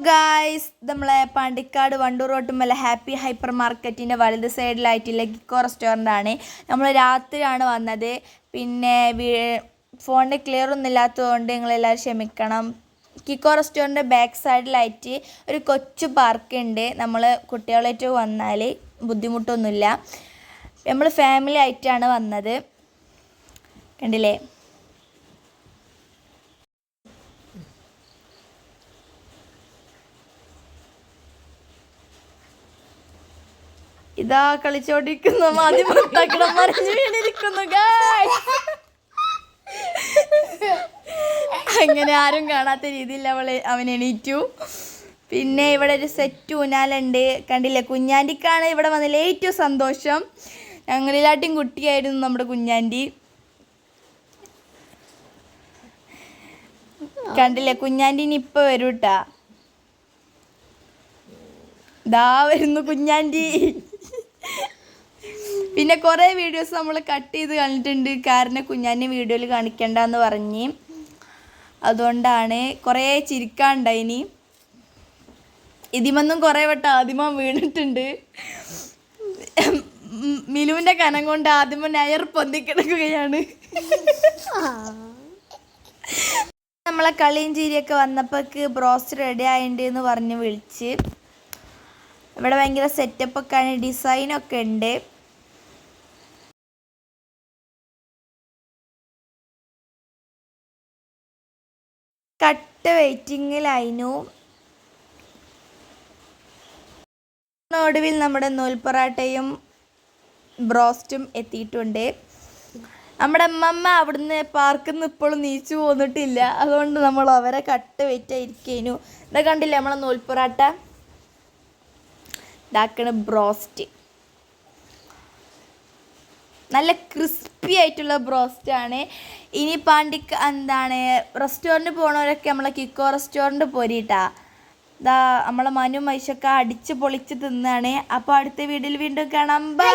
Guys നമ്മളെ പാണ്ടിക്കാട് വണ്ടൂർ റോട്ടുമല്ല happy hyper മാർക്കറ്റിന്റെ വലത് സൈഡിലായിട്ടുള്ള ഗിക്കോ റെസ്റ്റോറന്റ് ആണ്. നമ്മൾ രാത്രിയാണ് വന്നത്. പിന്നെ ഫോണിന്റെ ക്ലിയർ ഒന്നും ഇല്ലാത്തതുകൊണ്ട് നിങ്ങളെല്ലാവരും ക്ഷമിക്കണം. കിക്കോ റെസ്റ്റോറന്റെ ബാക്ക് സൈഡിലായിട്ട് ഒരു കൊച്ചു പാർക്ക് ഉണ്ട്. നമ്മൾ കുട്ടികളായിട്ട് വന്നാൽ ബുദ്ധിമുട്ടൊന്നുമില്ല. നമ്മൾ ഫാമിലി ആയിട്ടാണ് വന്നത്. കണ്ടില്ലേ? ഇതാ കളിച്ചോണ്ടിരിക്കുന്ന പുറത്താക്കണം മറിഞ്ഞു വീണിരിക്കുന്നു അങ്ങനെ ആരും കാണാത്ത രീതിയിൽ അവൾ അവൻ എണീറ്റു. പിന്നെ ഇവിടെ ഒരു സെറ്റ് ഊനാലുണ്ട് കണ്ടില്ലേ? കുഞ്ഞാണ്ടിക്കാണ് ഇവിടെ വന്നതിൽ ഏറ്റവും സന്തോഷം. ഞങ്ങളിലാട്ടും കുട്ടിയായിരുന്നു നമ്മുടെ കുഞ്ഞാണ്ടി. കണ്ടില്ലേ? കുഞ്ഞാണ്ടിന് ഇപ്പൊ വരൂട്ടാ. ദാ വരുന്നു കുഞ്ഞാന്റി പിന്നെ കുറേ വീഡിയോസ് നമ്മൾ കട്ട് ചെയ്ത് കണ്ടിട്ടുണ്ട്. കാരണം കുഞ്ഞാന്റെ വീഡിയോയിൽ കാണിക്കണ്ടെന്ന് പറഞ്ഞ്. അതുകൊണ്ടാണ് കുറേ ചിരിക്കാണ്ടായിനി ഇതിമൊന്നും കുറേ വട്ടം ആദിമ വീണിട്ടുണ്ട്. മിലുവിന്റെ കനം കൊണ്ട് ആദിമ നയർ പൊന്തിക്കിടക്കുകയാണ്. നമ്മളെ കളിയും ചീരിയൊക്കെ വന്നപ്പോക്ക് ബ്രോസ്റ്റ് റെഡി ആയിട്ടുണ്ട് എന്ന് പറഞ്ഞ് വിളിച്ച്. ഇവിടെ ഭയങ്കര ആണ് ഡിസൈനൊക്കെ ഉണ്ട്. കട്ട് വെയിറ്റിങ്ങിലായിരുന്നു ഒടുവിൽ നമ്മുടെ നൂൽപ്പൊറാട്ടയും ബ്രോസ്റ്റും എത്തിയിട്ടുണ്ട്. നമ്മുടെ അമ്മമ്മ അവിടുന്ന് പാർക്കിൽ ഇപ്പോഴും നീച്ചു പോന്നിട്ടില്ല. അതുകൊണ്ട് നമ്മൾ അവരെ കട്ട് വെയിറ്റായിരിക്കേനു. ഇതാ കണ്ടില്ലേ നമ്മളെ നൂൽപ്പൊറാട്ട ഇതാക്കണ ബ്രോസ്റ്റ്. നല്ല ക്രിസ്പി ആയിട്ടുള്ള ബ്രോസ്റ്റ് ആണ്. ഇനി പാണ്ടിക്ക് എന്താണ് റെസ്റ്റോറന്റ് പോണവരൊക്കെ നമ്മളെ കിക്കോ റെസ്റ്റോറന്റ് പോരിട്ടാ. ഇതാ നമ്മളെ മനു മൈശൊക്കെ അടിച്ച് പൊളിച്ച് തിന്നാണ്. അപ്പോൾ അടുത്ത വീഡിയോയിൽ വീണ്ടും കാണാം. ബൈ